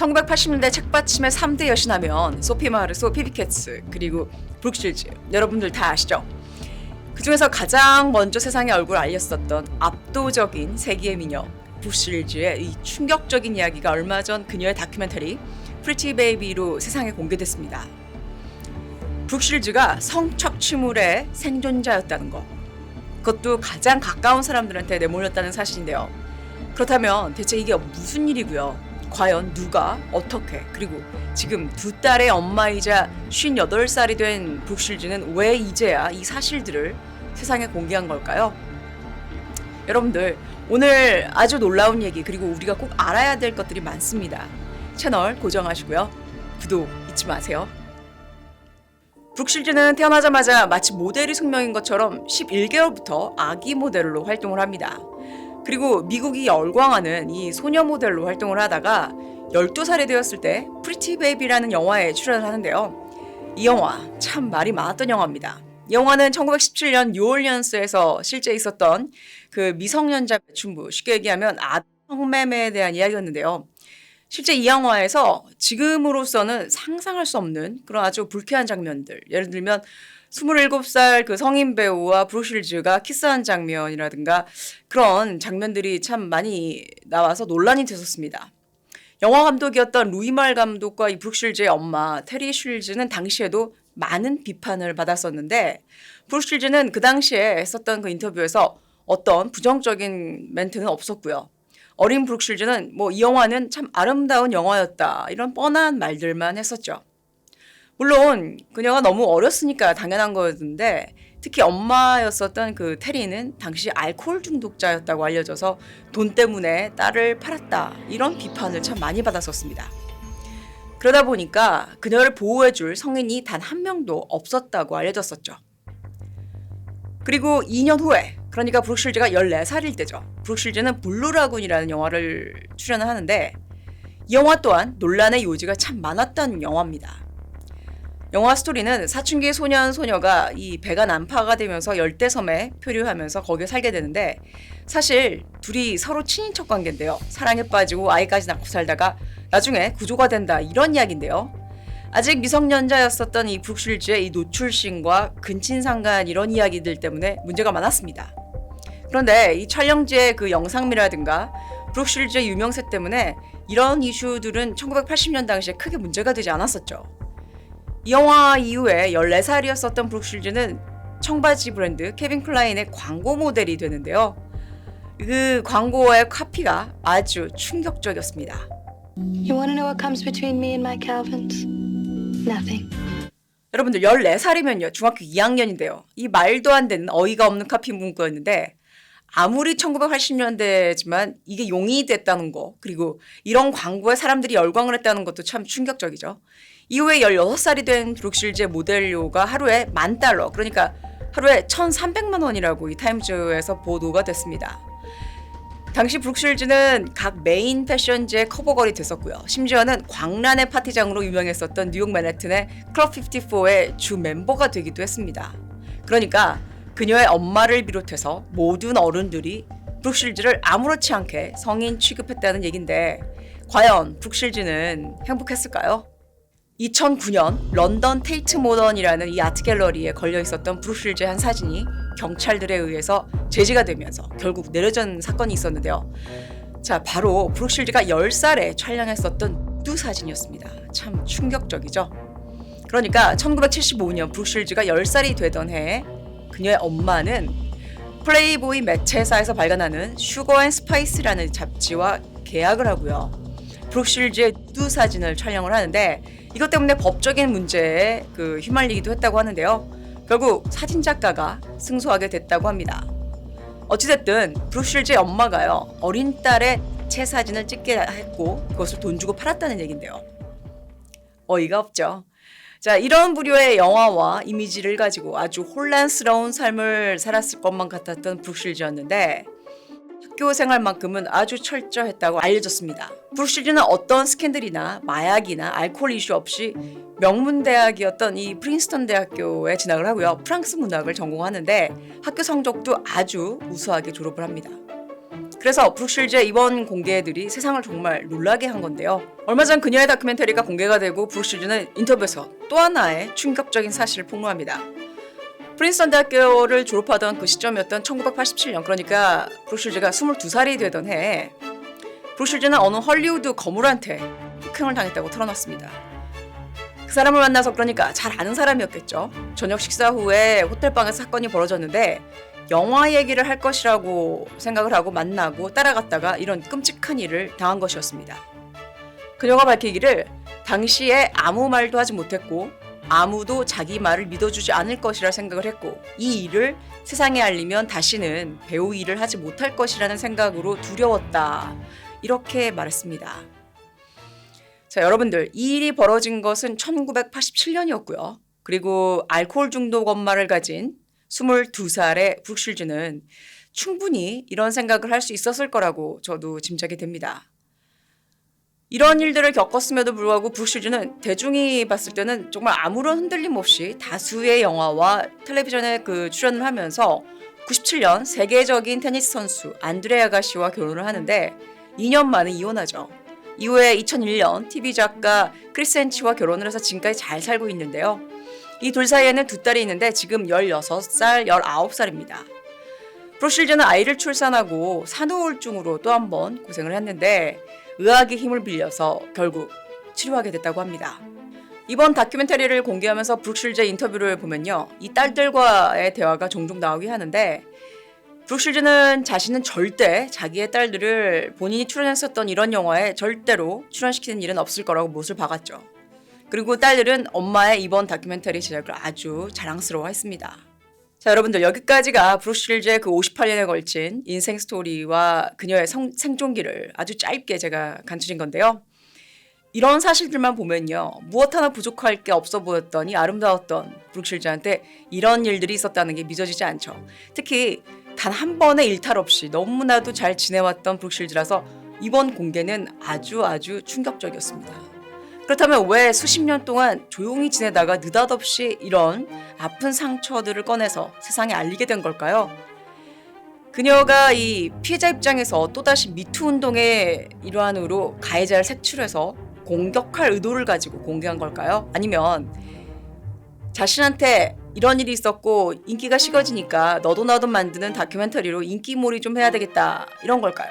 1980년대 책받침의 3대 여신하면 소피 마르소, 피비캐츠 그리고 브룩실즈 여러분들 다 아시죠? 그 중에서 가장 먼저 세상에 얼굴 알렸었던 압도적인 세기의 미녀 브룩실즈의 이 충격적인 이야기가 얼마 전 그녀의 다큐멘터리 프리티 베이비로 세상에 공개됐습니다. 브룩실즈가 성착취물의 생존자였다는 것 그것도 가장 가까운 사람들한테 내몰렸다는 사실인데요. 그렇다면 대체 이게 무슨 일이고요? 과연 누가 어떻게 그리고 지금 두 딸의 엄마이자 58살이 된 브룩실즈는 왜 이제야 이 사실들을 세상에 공개한 걸까요? 여러분들 오늘 아주 놀라운 얘기 그리고 우리가 꼭 알아야 될 것들이 많습니다. 채널 고정하시고요. 구독 잊지 마세요. 브룩실즈는 태어나자마자 마치 모델이 숙명인 것처럼 11개월부터 아기 모델로 활동을 합니다. 그리고 미국이 열광하는 이 소녀 모델로 활동을 하다가 12살이 되었을 때 프리티 베이비라는 영화에 출연을 하는데요. 이 영화 참 말이 많았던 영화입니다. 이 영화는 1917년 뉴올리언스에서 실제 있었던 그 미성년자 매춘부 쉽게 얘기하면 아성매매에 대한 이야기였는데요. 실제 이 영화에서 지금으로서는 상상할 수 없는 그런 아주 불쾌한 장면들 예를 들면 27살 그 성인 배우와 브루실즈가 키스한 장면이라든가 그런 장면들이 참 많이 나와서 논란이 됐었습니다. 영화 감독이었던 루이말 감독과 이 브룩실즈의 엄마 테리 쉴즈는 당시에도 많은 비판을 받았었는데 브룩실즈는 그 당시에 했었던 그 인터뷰에서 어떤 부정적인 멘트는 없었고요. 어린 브룩실즈는 뭐 이 영화는 참 아름다운 영화였다 이런 뻔한 말들만 했었죠. 물론 그녀가 너무 어렸으니까 당연한 거였는데 특히 엄마였었던 그 테리는 당시 알코올 중독자였다고 알려져서 돈 때문에 딸을 팔았다 이런 비판을 참 많이 받았었습니다. 그러다 보니까 그녀를 보호해줄 성인이 단 한 명도 없었다고 알려졌었죠. 그리고 2년 후에 그러니까 브룩실즈가 14살일 때죠. 브룩실즈는 블루라군이라는 영화를 출연을 하는데 이 영화 또한 논란의 요지가 참 많았던 영화입니다. 영화 스토리는 사춘기 소년 소녀가 이 배가 난파가 되면서 열대섬에 표류하면서 거기에 살게 되는데 사실 둘이 서로 친인척 관계인데요. 사랑에 빠지고 아이까지 낳고 살다가 나중에 구조가 된다 이런 이야기인데요. 아직 미성년자였었던 이 브룩실즈의 이 노출신과 근친상간 이런 이야기들 때문에 문제가 많았습니다. 그런데 이 촬영지의 그 영상미라든가 브룩실즈의 유명세 때문에 이런 이슈들은 1980년 당시에 크게 문제가 되지 않았었죠. 이 영화 이후에 14살이었었던 브룩실즈는 청바지 브랜드 케빈 클라인의 광고 모델이 되는데요. 그 광고의 카피가 아주 충격적이었습니다. You want to know what comes between me and my Calvins? Nothing. 여러분들 14살이면요. 중학교 2학년인데요. 이 말도 안 되는 어이가 없는 카피 문구였는데 아무리 1980년대지만 이게 용이 됐다는 거 그리고 이런 광고에 사람들이 열광을 했다는 것도 참 충격적이죠. 이후에 16살이 된 브룩실즈의 모델료가 하루에 만 달러 그러니까 하루에 1,300만 원이라고 이 타임즈에서 보도가 됐습니다. 당시 브룩실즈는 각 메인 패션지의 커버걸이 됐었고요. 심지어는 광란의 파티장으로 유명했었던 뉴욕 맨해튼의 클럽 54의 주 멤버가 되기도 했습니다. 그러니까 그녀의 엄마를 비롯해서 모든 어른들이 브룩실즈를 아무렇지 않게 성인 취급했다는 얘긴데 과연 브룩실즈는 행복했을까요? 2009년 런던 테이트 모던이라는 이 아트 갤러리에 걸려 있었던 브룩실즈의 한 사진이 경찰들에 의해서 제지가 되면서 결국 내려진 사건이 있었는데요. 자, 바로 브룩실즈가 10살에 촬영했었던 누 사진이었습니다. 참 충격적이죠. 그러니까 1975년 브룩실즈가 10살이 되던 해에 그녀의 엄마는 플레이보이 매체사에서 발간하는 슈거 앤 스파이스라는 잡지와 계약을 하고요. 브룩실즈의 누 사진을 촬영을 하는데 이것 때문에 법적인 문제에 그 휘말리기도 했다고 하는데요. 결국 사진 작가가 승소하게 됐다고 합니다. 어찌됐든 브룩실즈의 엄마가요 어린 딸의 체 사진을 찍게 했고 그것을 돈 주고 팔았다는 얘긴데요. 어이가 없죠. 자 이런 부류의 영화와 이미지를 가지고 아주 혼란스러운 삶을 살았을 것만 같았던 브룩실즈였는데 학교 생활만큼은 아주 철저했다고 알려졌습니다. 브룩실즈는 어떤 스캔들이나 마약이나 알코올 이슈 없이 명문 대학이었던 이 프린스턴 대학교에 진학을 하고요. 프랑스 문학을 전공하는데 학교 성적도 아주 우수하게 졸업을 합니다. 그래서 브룩실즈의 이번 공개들이 세상을 정말 놀라게 한 건데요. 얼마 전 그녀의 다큐멘터리가 공개가 되고 브룩실즈는 인터뷰에서 또 하나의 충격적인 사실을 폭로합니다. 프린스턴 대학교를 졸업하던 그 시점이었던 1987년 그러니까 브룩실즈가 22살이 되던 해에 브룩실즈는 어느 헐리우드 거물한테 폭행을 당했다고 털어놨습니다. 그 사람을 만나서 그러니까 잘 아는 사람이었겠죠. 저녁 식사 후에 호텔방에서 사건이 벌어졌는데 영화 얘기를 할 것이라고 생각을 하고 만나고 따라갔다가 이런 끔찍한 일을 당한 것이었습니다. 그녀가 밝히기를 당시에 아무 말도 하지 못했고 아무도 자기 말을 믿어주지 않을 것이라 생각을 했고 이 일을 세상에 알리면 다시는 배우 일을 하지 못할 것이라는 생각으로 두려웠다. 이렇게 말했습니다. 자, 여러분들, 이 일이 벌어진 것은 1987년이었고요. 그리고 알코올 중독 엄마를 가진 22살의 브룩실즈는 충분히 이런 생각을 할 수 있었을 거라고 저도 짐작이 됩니다. 이런 일들을 겪었음에도 불구하고 브룩실즈는 대중이 봤을 때는 정말 아무런 흔들림 없이 다수의 영화와 텔레비전에 그 출연을 하면서 97년 세계적인 테니스 선수 안드레 아가씨와 결혼을 하는데 2년 만에 이혼하죠. 이후에 2001년 TV 작가 크리센치와 결혼을 해서 지금까지 잘 살고 있는데요. 이 둘 사이에는 두 딸이 있는데 지금 16살, 19살입니다. 브루실즈는 아이를 출산하고 산후우울증으로 또 한 번 고생을 했는데 의학의 힘을 빌려서 결국 치료하게 됐다고 합니다. 이번 다큐멘터리를 공개하면서 브룩실즈의 인터뷰를 보면요. 이 딸들과의 대화가 종종 나오게 하는데 브룩실즈는 자신은 절대 자기의 딸들을 본인이 출연했었던 이런 영화에 절대로 출연시키는 일은 없을 거라고 못을 박았죠. 그리고 딸들은 엄마의 이번 다큐멘터리 제작을 아주 자랑스러워했습니다. 자, 여러분들 여기까지가 브루실즈의 그 58년에 걸친 인생 스토리와 그녀의 성- 생존기를 아주 짧게 제가 간추린 건데요. 이런 사실들만 보면요. 무엇 하나 부족할 게 없어 보였더니 아름다웠던 브룩실즈한테 이런 일들이 있었다는 게 믿어지지 않죠. 특히 단 한 번의 일탈 없이 너무나도 잘 지내왔던 브룩실즈라서 이번 공개는 아주 아주 충격적이었습니다. 그렇다면 왜 수십 년 동안 조용히 지내다가 느닷없이 이런 아픈 상처들을 꺼내서 세상에 알리게 된 걸까요? 그녀가 이 피해자 입장에서 또다시 미투 운동의 일환으로 가해자를 색출해서 공격할 의도를 가지고 공개한 걸까요? 아니면 자신한테 이런 일이 있었고 인기가 식어지니까 너도 나도 만드는 다큐멘터리로 인기몰이 좀 해야 되겠다 이런 걸까요?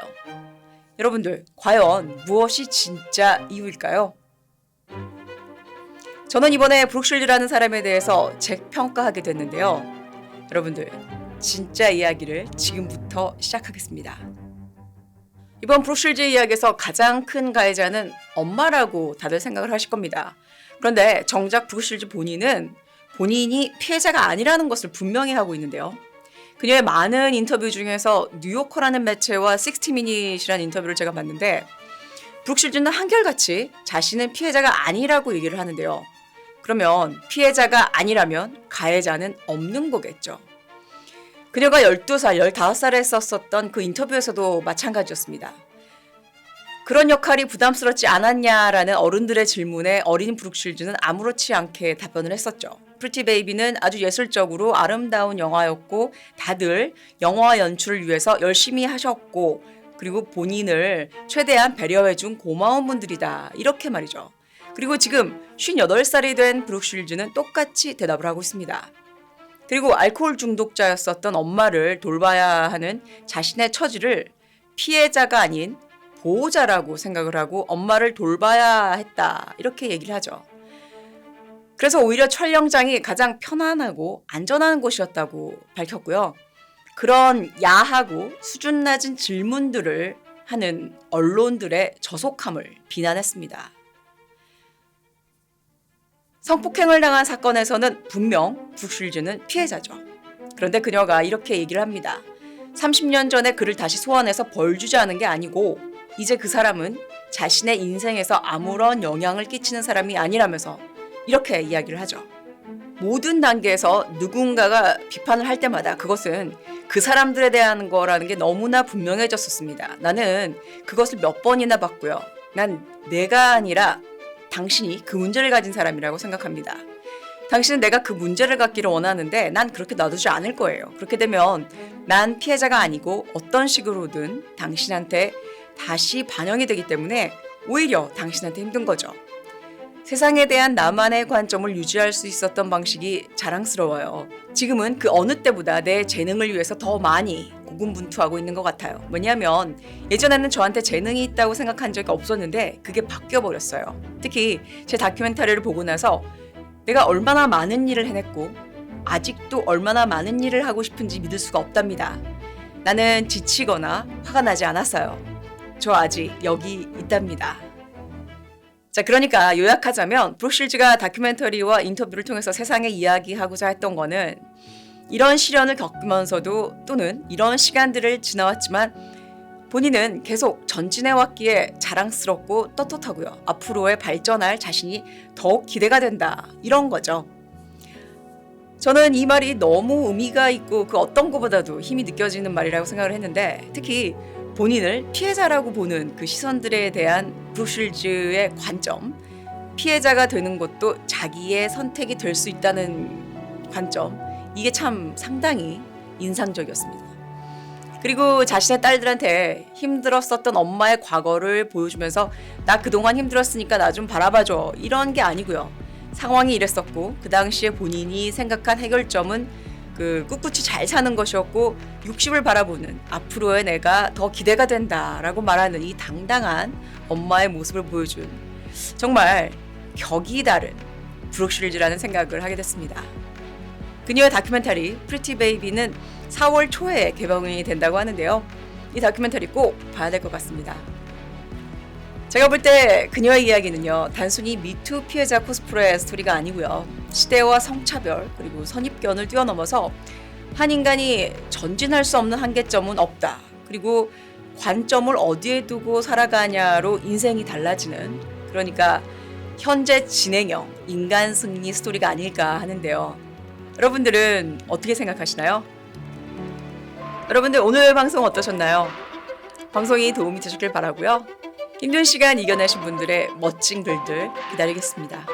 여러분들 과연 무엇이 진짜 이유일까요? 저는 이번에 브룩실즈라는 사람에 대해서 재평가하게 됐는데요. 여러분들 진짜 이야기를 지금부터 시작하겠습니다. 이번 브룩실즈 이야기에서 가장 큰 가해자는 엄마라고 다들 생각을 하실 겁니다. 그런데 정작 브룩실즈 본인은 본인이 피해자가 아니라는 것을 분명히 하고 있는데요. 그녀의 많은 인터뷰 중에서 뉴요커라는 매체와 60미닛이라는 인터뷰를 제가 봤는데 브룩실즈는 한결같이 자신은 피해자가 아니라고 얘기를 하는데요. 그러면 피해자가 아니라면 가해자는 없는 거겠죠. 그녀가 12살, 15살에 썼었던 그 인터뷰에서도 마찬가지였습니다. 그런 역할이 부담스럽지 않았냐라는 어른들의 질문에 어린 브룩실즈는 아무렇지 않게 답변을 했었죠. 프리티 베이비는 아주 예술적으로 아름다운 영화였고 다들 영화 연출을 위해서 열심히 하셨고 그리고 본인을 최대한 배려해준 고마운 분들이다. 이렇게 말이죠. 그리고 지금 58살이 된 브룩실즈는 똑같이 대답을 하고 있습니다. 그리고 알코올 중독자였었던 엄마를 돌봐야 하는 자신의 처지를 피해자가 아닌 보호자라고 생각을 하고 엄마를 돌봐야 했다. 이렇게 얘기를 하죠. 그래서 오히려 촬영장이 가장 편안하고 안전한 곳이었다고 밝혔고요. 그런 야하고 수준 낮은 질문들을 하는 언론들의 저속함을 비난했습니다. 성폭행을 당한 사건에서는 분명 브룩실즈는 피해자죠. 그런데 그녀가 이렇게 얘기를 합니다. 30년 전에 그를 다시 소환해서 벌 주자는 게 아니고 이제 그 사람은 자신의 인생에서 아무런 영향을 끼치는 사람이 아니라면서 이렇게 이야기를 하죠. 모든 단계에서 누군가가 비판을 할 때마다 그것은 그 사람들에 대한 거라는 게 너무나 분명해졌었습니다. 나는 그것을 몇 번이나 봤고요. 난 내가 아니라 당신이 그 문제를 가진 사람이라고 생각합니다. 당신은 내가 그 문제를 갖기를 원하는데 난 그렇게 놔두지 않을 거예요. 그렇게 되면 난 피해자가 아니고 어떤 식으로든 당신한테 다시 반영이 되기 때문에 오히려 당신한테 힘든 거죠. 세상에 대한 나만의 관점을 유지할 수 있었던 방식이 자랑스러워요. 지금은 그 어느 때보다 내 재능을 위해서 더 많이 고군분투하고 있는 것 같아요. 뭐냐면 예전에는 저한테 재능이 있다고 생각한 적이 없었는데 그게 바뀌어 버렸어요. 특히 제 다큐멘터리를 보고 나서 내가 얼마나 많은 일을 해냈고 아직도 얼마나 많은 일을 하고 싶은지 믿을 수가 없답니다. 나는 지치거나 화가 나지 않았어요. 저 아직 여기 있답니다. 자, 그러니까 요약하자면 브룩실즈가 다큐멘터리와 인터뷰를 통해서 세상에 이야기하고자 했던 거는 이런 시련을 겪으면서도 또는 이런 시간들을 지나왔지만 본인은 계속 전진해 왔기에 자랑스럽고 떳떳하고요. 앞으로의 발전할 자신이 더욱 기대가 된다. 이런 거죠. 저는 이 말이 너무 의미가 있고 그 어떤 것보다도 힘이 느껴지는 말이라고 생각을 했는데 특히 본인을 피해자라고 보는 그 시선들에 대한 브루실즈의 관점, 피해자가 되는 것도 자기의 선택이 될 수 있다는 관점, 이게 참 상당히 인상적이었습니다. 그리고 자신의 딸들한테 힘들었었던 엄마의 과거를 보여주면서 나 그동안 힘들었으니까 나 좀 바라봐줘 이런 게 아니고요. 상황이 이랬었고 그 당시에 본인이 생각한 해결점은 그 꿋꿋이 잘 사는 것이었고 60을 바라보는 앞으로의 내가 더 기대가 된다라고 말하는 이 당당한 엄마의 모습을 보여준 정말 격이 다른 브룩실즈라는 생각을 하게 됐습니다. 그녀의 다큐멘터리 프리티 베이비는 4월 초에 개봉이 된다고 하는데요. 이 다큐멘터리 꼭 봐야 될 것 같습니다. 제가 볼 때 그녀의 이야기는요 단순히 미투 피해자 코스프레 스토리가 아니고요 시대와 성차별 그리고 선입견을 뛰어넘어서 한 인간이 전진할 수 없는 한계점은 없다 그리고 관점을 어디에 두고 살아가냐로 인생이 달라지는 그러니까 현재 진행형 인간 승리 스토리가 아닐까 하는데요 여러분들은 어떻게 생각하시나요? 여러분들 오늘 방송 어떠셨나요? 방송이 도움이 되셨길 바라고요. 힘든 시간 이겨내신 분들의 멋진 글들 기다리겠습니다.